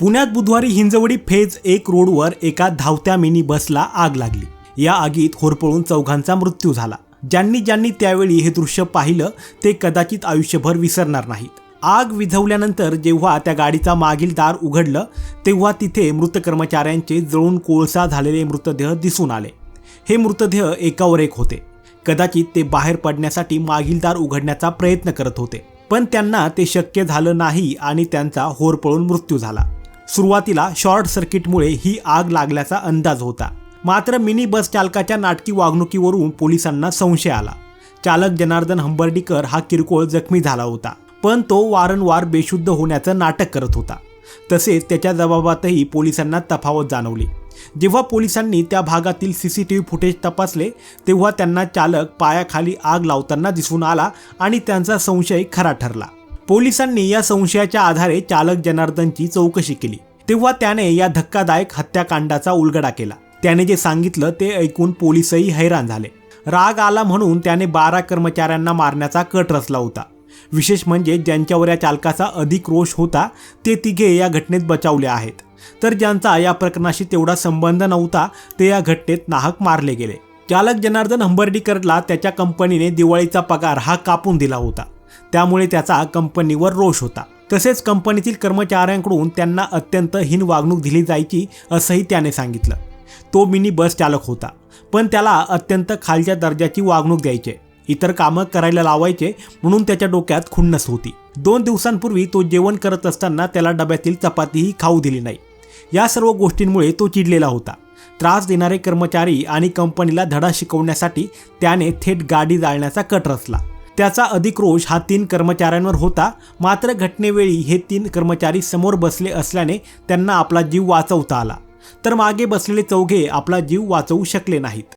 पुण्यात बुधवारी हिंजवडी फेज एक रोडवर एका धावत्या मिनी बसला आग लागली. या आगीत होरपळून चौघांचा मृत्यू झाला. ज्यांनी ज्यांनी त्यावेळी हे दृश्य पाहिलं ते कदाचित आयुष्यभर विसरणार नाहीत. आग विझवल्यानंतर जेव्हा त्या गाडीचा मागील दार उघडलं तेव्हा तिथे मृत कर्मचाऱ्यांचे जळून कोळसा झालेले मृतदेह दिसून आले. हे मृतदेह एकावर एक होते. कदाचित ते बाहेर पडण्यासाठी मागील दार उघडण्याचा प्रयत्न करत होते. पण त्यांना ते शक्य झालं नाही आणि त्यांचा होरपळून मृत्यू झाला. सुरुवातीला शॉर्ट सर्किटमुळे ही आग लागल्याचा अंदाज होता. मात्र मिनी बस चालकाच्या नाटकी वागणुकीवरून पोलिसांना संशय आला. चालक जनार्दन हंबर्डीकर हा किरकोळ जखमी झाला होता पण तो वारंवार बेशुद्ध होण्याचं नाटक करत होता. तसेच त्याच्या जबाबातही पोलिसांना तफावत जाणवली. जेव्हा पोलिसांनी त्या भागातील C C T V footage तपासले तेव्हा त्यांना चालक पायाखाली आग लावताना दिसून आला आणि त्यांचा संशय खरा ठरला. पोलिसांनी या संशयाच्या आधारे चालक जनार्दनची चौकशी केली. तेव्हा त्याने या धक्कादायक हत्याकांडाचा उलगडा केला. त्याने जे सांगितलं ते ऐकून पोलिसही हैराण झाले. राग आला म्हणून त्याने बारा कर्मचाऱ्यांना मारण्याचा कट रचला होता. विशेष म्हणजे ज्यांच्यावर या चालकाचा अधिक रोष होता ते तिघे या घटनेत बचावले आहेत. तर ज्यांचा या प्रकरणाशी तेवढा संबंध नव्हता ते या घटनेत नाहक मारले गेले. चालक जनार्दन हंबर्डीकरला त्याच्या कंपनीने दिवाळीचा पगार हा कापून दिला होता. त्यामुळे त्याचा कंपनीवर रोष होता. तसेच कंपनीतील कर्मचाऱ्यांकडून त्यांना अत्यंत हीन वागणूक दिली जायची असंही त्याने सांगितलं. तो मिनी बस चालक होता. पण त्याला अत्यंत खालच्या दर्जाची वागणूक द्यायचे. इतर कामं करायला लावायचे म्हणून त्याच्या डोक्यात खुन्नस होती. दोन दिवसांपूर्वी तो जेवण करत असताना त्याला डब्यातील चपातीही खाऊ दिली नाही. या सर्व गोष्टींमुळे तो चिडलेला होता. त्रास देणारे कर्मचारी आणि कंपनीला धडा शिकवण्यासाठी त्याने थेट गाडी जाळण्याचा कट रचला. त्याचा अधिक रोष हा तीन कर्मचाऱ्यांवर होता. मात्र घटनेवेळी हे तीन कर्मचारी समोर बसले असल्याने त्यांना आपला जीव वाचवता आला. तर मागे बसलेले चौघे आपला जीव वाचवू शकले नाहीत.